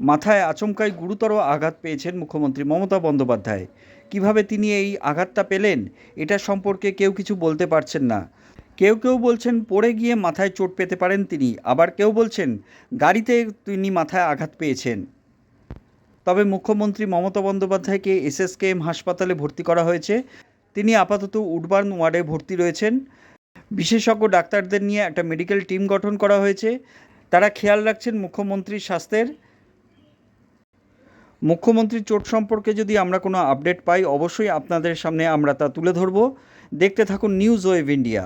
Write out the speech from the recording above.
মাথায় আচমকাই গুরুতর আঘাত পেয়েছেন মুখ্যমন্ত্রী মমতা বন্দ্যোপাধ্যায়। কীভাবে তিনি এই আঘাতটা পেলেন, এটা সম্পর্কে কেউ কিছু বলতে পারছেন না। কেউ কেউ বলছেন, পড়ে গিয়ে মাথায় চোট পেতে পারেন তিনি। আবার কেউ বলছেন, গাড়িতে তিনি মাথায় আঘাত পেয়েছেন। তবে মুখ্যমন্ত্রী মমতা বন্দ্যোপাধ্যায়কে এসএসকেএম হাসপাতালে ভর্তি করা হয়েছে। তিনি আপাতত উডবার্ন ওয়ার্ডে ভর্তি রয়েছেন। বিশেষজ্ঞ ডাক্তারদের নিয়ে একটা মেডিকেল টিম গঠন করা হয়েছে। তারা খেয়াল রাখছেন মুখ্যমন্ত্রীর স্বাস্থ্যের। মুখ্যমন্ত্রীর চোট সম্পর্কে যদি আমরা কোনো আপডেট পাই, অবশ্যই আপনাদের সামনে আমরা তা তুলে ধরব। দেখতে থাকুন নিউজ ওয়েভ ইন্ডিয়া